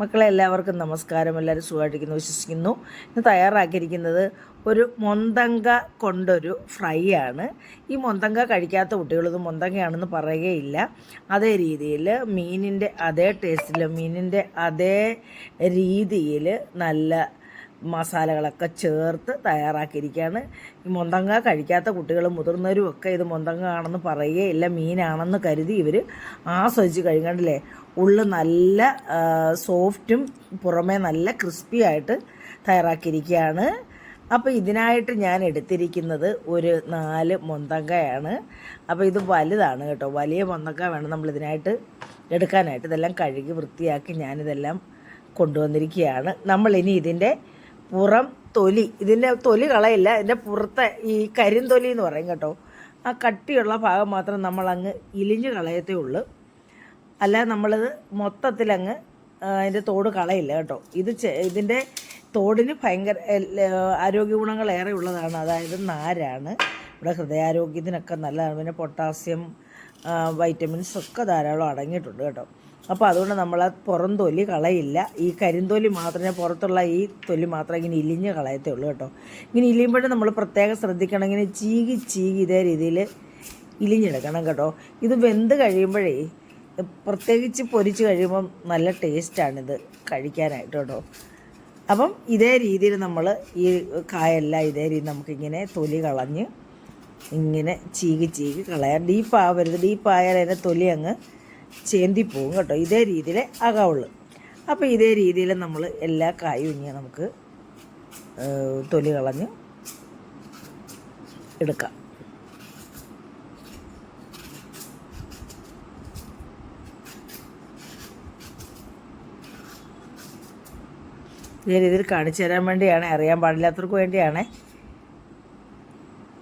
മക്കളെ എല്ലാവർക്കും നമസ്കാരം. എല്ലാവരും സുഖമായിട്ടിരിക്കുന്നു വിശ്വസിക്കുന്നു. ഇന്ന് തയ്യാറാക്കിയിരിക്കുന്നത് ഒരു മൊന്തങ്ക കൊണ്ടൊരു ഫ്രൈ ആണ്. ഈ മൊന്തങ്ക കഴിക്കാത്ത കുട്ടികളൊന്നും മൊന്തങ്കയാണെന്ന് പറയുകയില്ല. അതേ രീതിയിൽ മീനിന്റെ അതേ ടേസ്റ്റിൽ മീനിന്റെ അതേ രീതിയിൽ നല്ല മസാലകളൊക്കെ ചേർത്ത് തയ്യാറാക്കിയിരിക്കുകയാണ്. ഈ മൊന്തങ്ക കഴിക്കാത്ത കുട്ടികളും മുതിർന്നവരും ഒക്കെ ഇത് മൊന്തങ്ങ ആണെന്ന് പറയുകയില്ല മീനാണെന്ന് കരുതി ഇവർ ആസ്വദിച്ച് കഴിക്കണ്ടില്ലേ? ഉള്ളു നല്ല സോഫ്റ്റും പുറമേ നല്ല ക്രിസ്പി ആയിട്ട് തയ്യാറാക്കിയിരിക്കുകയാണ്. അപ്പോൾ ഇതിനായിട്ട് ഞാൻ എടുത്തിരിക്കുന്നത് ഒരു നാല് മൊന്തങ്കയാണ് അപ്പോൾ ഇത് വലുതാണ് കേട്ടോ. വലിയ മൊന്തങ്ക വേണം നമ്മൾ ഇതിനായിട്ട് എടുക്കാനായിട്ട്. ഇതെല്ലാം കഴുകി വൃത്തിയാക്കി ഞാനിതെല്ലാം കൊണ്ടുവന്നിരിക്കുകയാണ്. നമ്മൾ ഇനി ഇതിന്റെ പുറം തൊലി ഇതിന്റെ തൊലി കളയില്ല ഇതിന്റെ പുറത്തെ ഈ കരിന്തൊലി എന്ന് പറയും കേട്ടോ. ആ കട്ടിയുള്ള ഭാഗം മാത്രം നമ്മൾ അങ്ങ് ഇലിഞ്ഞ് കളയത്തേ ഉള്ളൂ. അല്ലാതെ നമ്മളത് മൊത്തത്തിലങ്ങ് അതിന്റെ തോട് കളയില്ല കേട്ടോ. ഇത് ഇതിന്റെ തോടിന് ഭയങ്കര ആരോഗ്യ ഗുണങ്ങൾ ഏറെ ഉള്ളതാണ്. അതായത് നാരാണ്. ഇവിടെ ഹൃദയാരോഗ്യത്തിനൊക്കെ നല്ലതാണ്. പിന്നെ പൊട്ടാസ്യം വൈറ്റമിൻസ് ഒക്കെ ധാരാളം അടങ്ങിയിട്ടുണ്ട് കേട്ടോ. അപ്പോൾ അതുകൊണ്ട് നമ്മൾ ആ പുറം തൊലി കളയില്ല. ഈ കരിന്തൊലി മാത്രമേ പുറത്തുള്ള ഈ തൊലി മാത്രമേ ഇങ്ങനെ ഇലിഞ്ഞ് കളയത്തേ ഉള്ളൂ കേട്ടോ. ഇങ്ങനെ ഇലിയുമ്പോഴും നമ്മൾ പ്രത്യേകം ശ്രദ്ധിക്കണം. ഇങ്ങനെ ചീകി ചീകി ഇതേ രീതിയിൽ ഇലിഞ്ഞെടുക്കണം കേട്ടോ. ഇത് വെന്ത് കഴിയുമ്പോഴേ പ്രത്യേകിച്ച് പൊരിച്ച് കഴിയുമ്പം നല്ല ടേസ്റ്റാണിത് കഴിക്കാനായിട്ട് കേട്ടോ അപ്പം ഇതേ രീതിയിൽ നമ്മൾ ഈ കായെല്ലാം ഇതേ രീതി നമുക്കിങ്ങനെ തൊലി കളഞ്ഞ് ഇങ്ങനെ ചീകി ചീകി കളയാം. ഡീപ്പാവരുത് ഡീപ്പായാൽ അതിന്റെ തൊലി അങ്ങ് ചേന്തി പോകും കേട്ടോ. ഇതേ രീതിയിൽ ആകാവുള്ളൂ അപ്പോൾ ഇതേ രീതിയിൽ നമ്മൾ എല്ലാ കായും ഇങ്ങനെ നമുക്ക് തൊലി കളഞ്ഞ് എടുക്കാം. ഇതേ രീതിയിൽ കാണിച്ചു തരാൻ വേണ്ടിയാണ് അറിയാൻ പാടില്ലാത്തവർക്ക് വേണ്ടിയാണ്.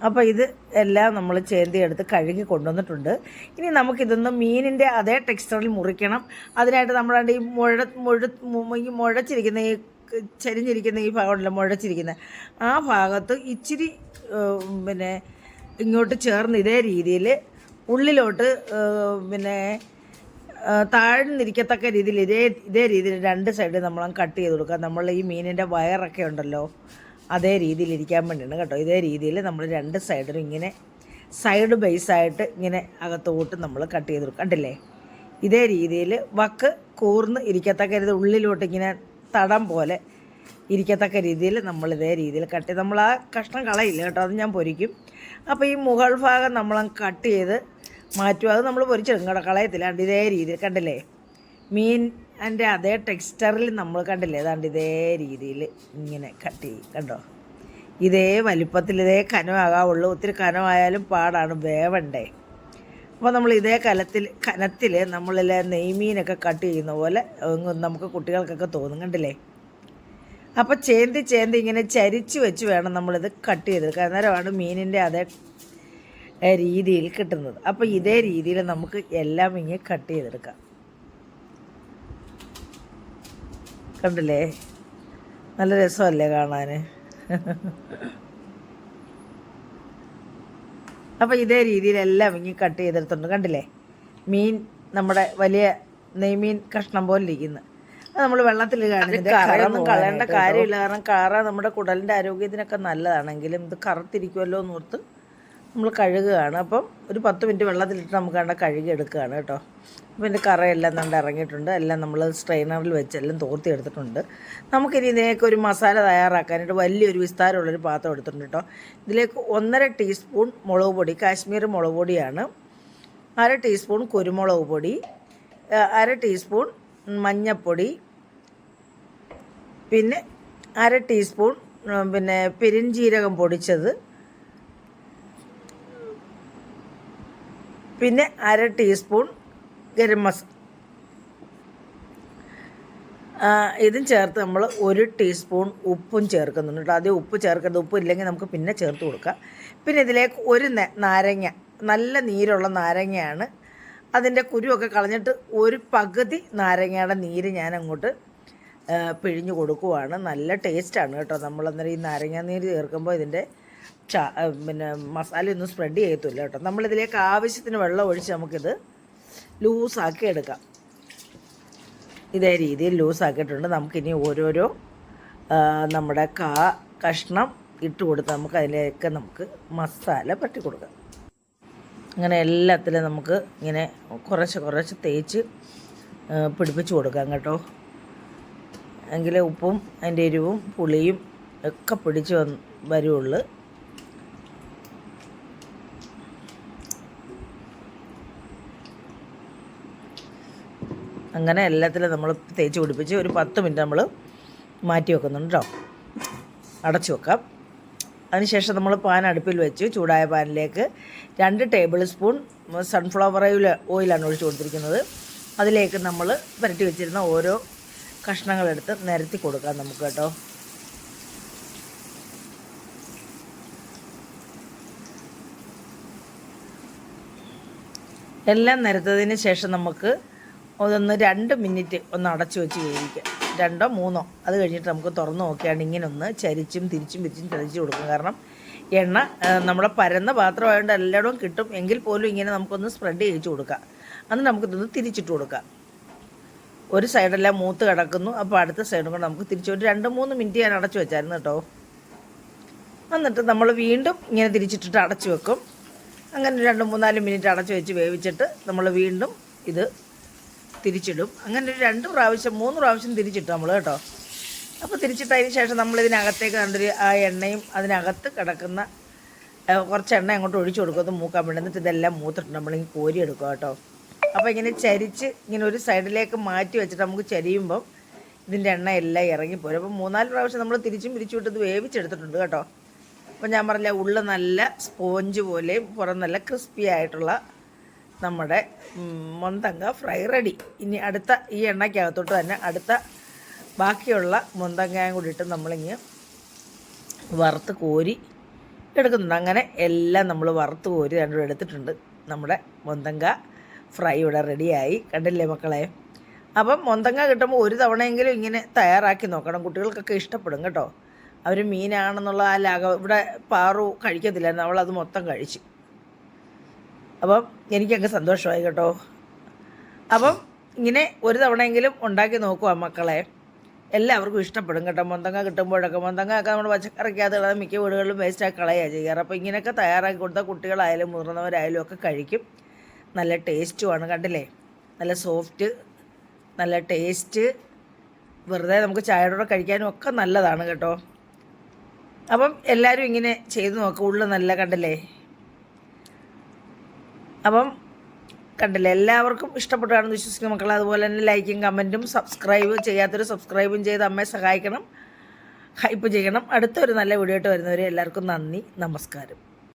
അപ്പോൾ ഇത് എല്ലാം നമ്മൾ ചേന്തി എടുത്ത് കഴുകി കൊണ്ടുവന്നിട്ടുണ്ട്. ഇനി നമുക്കിതൊന്ന് മീനിന്റെ അതേ ടെക്സ്ചറിൽ മുറിക്കണം. അതിനായിട്ട് നമ്മളാണ്ട് ഈ മുഴ മുഴ ഈ മുഴച്ചിരിക്കുന്ന ഈ ചരിഞ്ഞിരിക്കുന്ന ഈ ഭാഗമുണ്ടല്ലോ മുഴച്ചിരിക്കുന്ന ആ ഭാഗത്ത് ഇച്ചിരി പിന്നെ ഇങ്ങോട്ട് ചേർന്ന് ഇതേ രീതിയിൽ ഉള്ളിലോട്ട് പിന്നെ താഴ്ന്നിരിക്കത്തക്ക രീതിയിൽ ഇതേ ഇതേ രീതിയിൽ രണ്ട് സൈഡിൽ നമ്മൾ കട്ട് ചെയ്ത് കൊടുക്കുക. നമ്മൾ ഈ മീനിന്റെ വയറൊക്കെ ഉണ്ടല്ലോ അതേ രീതിയിൽ ഇരിക്കാൻ വേണ്ടിയാണ് കേട്ടോ. ഇതേ രീതിയിൽ നമ്മൾ രണ്ട് സൈഡിലും ഇങ്ങനെ സൈഡ് ബേസായിട്ട് ഇങ്ങനെ അകത്തോട്ട് നമ്മൾ കട്ട് ചെയ്ത് കൊടുക്കുക. കണ്ടില്ലേ? ഇതേ രീതിയിൽ വക്ക് കൂർന്ന് ഇരിക്കത്തക്ക രീതി ഉള്ളിലോട്ട് ഇങ്ങനെ തടം പോലെ ഇരിക്കത്തക്ക രീതിയിൽ നമ്മൾ ഇതേ രീതിയിൽ കട്ട് ചെയ്ത് നമ്മൾ ആ കഷ്ണം കളയില്ല കേട്ടോ അത് ഞാൻ പൊരിക്കും. അപ്പോൾ ഈ മുകൾ ഭാഗം നമ്മൾ കട്ട് ചെയ്ത് മാറ്റും. അത് നമ്മൾ പൊരിച്ചെടുക്കും. കേട്ടോ കളയത്തില്ല കണ്ട് ഇതേ രീതിയിൽ. കണ്ടില്ലേ? മീൻ അതിന്റെ അതേ ടെക്സ്റ്ററിൽ നമ്മൾ കണ്ടില്ലേ? ഏതാണ്ട് ഇതേ രീതിയിൽ ഇങ്ങനെ കട്ട് ചെയ്യും. കണ്ടോ? ഇതേ വലിപ്പത്തിൽ ഇതേ കനമാകാവുള്ളൂ. ഒത്തിരി കനമായാലും പാടാണ്. വേവണ്ടേ? അപ്പോൾ നമ്മൾ ഇതേ കലത്തിൽ കനത്തിൽ നമ്മളിലെ നെയ്മീനൊക്കെ കട്ട് ചെയ്യുന്ന പോലെ നമുക്ക് കുട്ടികൾക്കൊക്കെ തോന്നും. കണ്ടില്ലേ? അപ്പോൾ ചേന്തി ചേന്തി ഇങ്ങനെ ചരിച്ച് വെച്ച് വേണം നമ്മളിത് കട്ട് ചെയ്തെടുക്കാൻ അന്നേരമാണ് മീനിന്റെ അതേ രീതിയിൽ കിട്ടുന്നത്. അപ്പോൾ ഇതേ രീതിയിൽ നമുക്ക് എല്ലാം ഇങ്ങനെ കട്ട് ചെയ്തെടുക്കാം. കണ്ടില്ലേ? നല്ല രസമല്ലേ കാണാൻ അപ്പോൾ ഇതേ രീതിയിൽ എല്ലാം ഇങ്ങനെ കട്ട് ചെയ്തെടുത്തുണ്ട് കണ്ടില്ലേ? മീൻ നമ്മുടെ വലിയ നെയ്മീൻ കഷ്ണം പോലെ ഇരിക്കുന്നു. നമ്മൾ വെള്ളത്തിൽ കാണുന്നത് കറയൊന്നും കളയേണ്ട കാര്യമില്ല. കാരണം കറ നമ്മുടെ കുടലിന്റെ ആരോഗ്യത്തിനൊക്കെ നല്ലതാണെങ്കിലും ഇത് കറുത്തിരിക്കുമല്ലോ എന്ന് ഓർത്ത് നമ്മൾ കഴുകുകയാണ്. അപ്പം ഒരു പത്ത് മിനിറ്റ് വെള്ളത്തിലിട്ട് നമുക്ക് അവിടെ കഴുകി എടുക്കുകയാണ് കേട്ടോ. അപ്പോൾ എന്റെ കറയെല്ലാം നല്ല ഇറങ്ങിയിട്ടുണ്ട്. എല്ലാം നമ്മൾ സ്ട്രെയിനറിൽ വെച്ച് എല്ലാം തോർത്തി എടുത്തിട്ടുണ്ട്. നമുക്കിനി ഇതിലേക്ക് ഒരു മസാല തയ്യാറാക്കാനായിട്ട് വലിയൊരു വിസ്താരമുള്ളൊരു പാത്രം എടുത്തിട്ടുണ്ട് കേട്ടോ. ഇതിലേക്ക് ഒന്നര ടീസ്പൂൺ മുളക് പൊടി കാശ്മീർ മുളക് പൊടിയാണ്. അര ടീസ്പൂൺ കുരുമുളക് പൊടി അര ടീസ്പൂൺ മഞ്ഞൾപ്പൊടി പിന്നെ അര ടീസ്പൂൺ പിന്നെ പെരിഞ്ജീരകം പൊടിച്ചത് പിന്നെ അര ടീസ്പൂൺ ഗരം മസ ഇതും ചേർത്ത് നമ്മൾ ഒരു ടീസ്പൂൺ ഉപ്പും ചേർക്കുന്നുണ്ട് കേട്ടോ. ആദ്യം ഉപ്പ് ചേർക്കരുത്. ഉപ്പ് ഇല്ലെങ്കിൽ നമുക്ക് പിന്നെ ചേർത്ത് കൊടുക്കാം. പിന്നെ ഇതിലേക്ക് ഒരു നാരങ്ങ നല്ല നീരുള്ള നാരങ്ങയാണ്. അതിന്റെ കുരുവൊക്കെ കളഞ്ഞിട്ട് ഒരു പകുതി നാരങ്ങയുടെ നീര് ഞാൻ അങ്ങോട്ട് പിഴിഞ്ഞ് കൊടുക്കുവാണ്. നല്ല ടേസ്റ്റാണ് കേട്ടോ. നമ്മളന്നേരം ഈ നാരങ്ങ നീര് ചേർക്കുമ്പോൾ ഇതിന്റെ ചാ പിന്നെ മസാലയൊന്നും സ്പ്രെഡ് ചെയ്യത്തില്ല കേട്ടോ. നമ്മളിതിലേക്ക് ആവശ്യത്തിന് വെള്ളം ഒഴിച്ച് നമുക്കിത് ലൂസാക്കി എടുക്കാം. ഇതേ രീതിയിൽ ലൂസാക്കിയിട്ടുണ്ട്. നമുക്കിനി ഓരോരോ നമ്മുടെ കാ കഷ്ണം ഇട്ട് കൊടുത്ത് നമുക്ക് അതിലേക്ക് നമുക്ക് മസാല പറ്റി കൊടുക്കാം. അങ്ങനെ എല്ലാത്തിലും നമുക്ക് ഇങ്ങനെ കുറച്ച് കുറച്ച് തേച്ച് പിടിപ്പിച്ച് കൊടുക്കാം കേട്ടോ. എങ്കിലേ ഉപ്പും അതിന്റെ എരിവും പുളിയും ഒക്കെ പിടിച്ച് വരുള്ളൂ അങ്ങനെ എല്ലാത്തിലും നമ്മൾ തേച്ച് പിടിപ്പിച്ച് ഒരു പത്ത് മിനിറ്റ് നമ്മൾ മാറ്റി വെക്കുന്നുണ്ട് കേട്ടോ അടച്ചു വെക്കാം. അതിനുശേഷം നമ്മൾ പാൻ അടുപ്പിൽ വെച്ച് ചൂടായ പാനിലേക്ക് രണ്ട് ടേബിൾ സ്പൂൺ സൺഫ്ലവർ ഓയിൽ ഓയിലാണ് ഒഴിച്ച് കൊടുത്തിരിക്കുന്നത്. അതിലേക്ക് നമ്മൾ പുരട്ടി വെച്ചിരുന്ന ഓരോ കഷ്ണങ്ങളെടുത്ത് നിരത്തി കൊടുക്കാം നമുക്ക് കേട്ടോ. എല്ലാം നിരത്തതിന് ശേഷം നമുക്ക് അതൊന്ന് രണ്ട് മിനിറ്റ് ഒന്ന് അടച്ചു വെച്ച് വേവിക്കുക. രണ്ടോ മൂന്നോ. അത് കഴിഞ്ഞിട്ട് നമുക്ക് തുറന്ന് നോക്കിയാണ് ഇങ്ങനെ ഒന്ന് ചരിച്ചും തിരിച്ചും തിരിച്ചും ചരിച്ചു കൊടുക്കും. കാരണം എണ്ണ നമ്മുടെ പരന്ന പാത്രമായതുകൊണ്ട് എല്ലായിടവും കിട്ടും. എങ്കിൽ പോലും ഇങ്ങനെ നമുക്കൊന്ന് സ്പ്രെഡ് ചെയ്യിച്ചു കൊടുക്കാം. അന്ന് നമുക്കിതൊന്ന് തിരിച്ചിട്ട് കൊടുക്കാം. ഒരു സൈഡെല്ലാം മൂത്ത് കിടക്കുന്നു. അപ്പോൾ അടുത്ത സൈഡും കൂടെ നമുക്ക് തിരിച്ച് ഒരു രണ്ട് മൂന്ന് മിനിറ്റ് ഞാൻ അടച്ചു വെച്ചായിരുന്നു കേട്ടോ. എന്നിട്ട് നമ്മൾ വീണ്ടും ഇങ്ങനെ തിരിച്ചിട്ടിട്ട് അടച്ചു വെക്കും. അങ്ങനെ രണ്ട് മൂന്നാൽ മിനിറ്റ് അടച്ചു വെച്ച് വേവിച്ചിട്ട് നമ്മൾ വീണ്ടും ഇത് തിരിച്ചിടും. അങ്ങനെ ഒരു രണ്ട് പ്രാവശ്യം മൂന്ന് പ്രാവശ്യം തിരിച്ചിട്ടു നമ്മൾ കേട്ടോ. അപ്പോൾ തിരിച്ചിട്ടതിന് ശേഷം നമ്മളിതിനകത്തേക്ക് കണ്ടൊരു ആ എണ്ണയും അതിനകത്ത് കിടക്കുന്ന കുറച്ച് എണ്ണ അങ്ങോട്ട് ഒഴിച്ചു കൊടുക്കും. മൂക്കാൻ വേണ്ടി. എന്നിട്ട് ഇതെല്ലാം മൂത്തിട്ട് നമ്മളിങ്ങനെ കോരി എടുക്കുക കേട്ടോ. അപ്പോൾ ഇങ്ങനെ ചരിച്ച് ഇങ്ങനെ ഒരു സൈഡിലേക്ക് മാറ്റി വെച്ചിട്ട് നമുക്ക് ചരിയുമ്പം ഇതിന്റെ എണ്ണ എല്ലാം ഇറങ്ങിപ്പോരും. അപ്പോൾ മൂന്നാൽ പ്രാവശ്യം നമ്മൾ തിരിച്ചും പിരിച്ചു വിട്ടത് വേവിച്ചെടുത്തിട്ടുണ്ട് കേട്ടോ. അപ്പോൾ ഞാൻ പറഞ്ഞ ഉള്ള നല്ല സ്പോഞ്ച് പോലെയും പുറം നല്ല ക്രിസ്പി ആയിട്ടുള്ള നമ്മുടെ മുന്തങ്ങ ഫ്രൈ റെഡി. ഇനി അടുത്ത ഈ എണ്ണയ്ക്കകത്തോട്ട് തന്നെ അടുത്ത ബാക്കിയുള്ള മൊന്തങ്ങയും കൂടി ഇട്ട് നമ്മളിങ്ങ് വറുത്ത് കോരി എടുക്കുന്നുണ്ട്. അങ്ങനെ എല്ലാം നമ്മൾ വറുത്ത് കോരി രണ്ടും എടുത്തിട്ടുണ്ട്. നമ്മുടെ മൊന്തങ്ക ഫ്രൈ ഇവിടെ റെഡിയായി. കണ്ടില്ലേ മക്കളെ? അപ്പം മുന്തങ്ങ കിട്ടുമ്പോൾ ഒരു തവണയെങ്കിലും ഇങ്ങനെ തയ്യാറാക്കി നോക്കണം. കുട്ടികൾക്കൊക്കെ ഇഷ്ടപ്പെടും കേട്ടോ. അവർ മീനാണെന്നുള്ള ആ ലാഘ ഇവിടെ പാറു കഴിക്കത്തില്ലായിരുന്നു. അവളത് മൊത്തം കഴിച്ചു. അപ്പം എനിക്കങ്ങ് സന്തോഷമായി കേട്ടോ. അപ്പം ഇങ്ങനെ ഒരു തവണയെങ്കിലും ഉണ്ടാക്കി നോക്കുക മക്കളെ. എല്ലാവർക്കും ഇഷ്ടപ്പെടും കേട്ടോ. മൊന്തങ്ങ കിട്ടുമ്പോഴൊക്കെ മൊന്തങ്ങ ഒക്കെ നമ്മൾ പച്ചക്കറിക്കകത്ത് കളയാതെ മിക്ക വീടുകളിലും വേസ്റ്റാക്കി കളയുക ചെയ്യാറ്. അപ്പോൾ ഇങ്ങനെയൊക്കെ തയ്യാറാക്കി കൊടുത്താൽ കുട്ടികളായാലും മുതിർന്നവരായാലും ഒക്കെ കഴിക്കും. നല്ല ടേസ്റ്റുമാണ് കണ്ടില്ലേ? നല്ല സോഫ്റ്റ് നല്ല ടേസ്റ്റ് വെറുതെ നമുക്ക് ചായയുടെ കഴിക്കാനും ഒക്കെ നല്ലതാണ് കേട്ടോ. അപ്പം എല്ലാവരും ഇങ്ങനെ ചെയ്ത് നോക്കുക ഉള്ളു നല്ല കണ്ടില്ലേ? അപ്പം കണ്ടില്ല എല്ലാവർക്കും ഇഷ്ടപ്പെട്ടാണെന്ന് വിശ്വസിക്കുന്ന മക്കൾ അതുപോലെ തന്നെ ലൈക്കും കമന്റും സബ്സ്ക്രൈബ് ചെയ്യാത്തൊരു സബ്സ്ക്രൈബും ചെയ്ത് അമ്മയെ സഹായിക്കണം ഹൈപ്പ് ചെയ്യണം. അടുത്തൊരു നല്ല വീഡിയോ ആയിട്ട് വരുന്നവരെ എല്ലാവർക്കും നന്ദി നമസ്കാരം.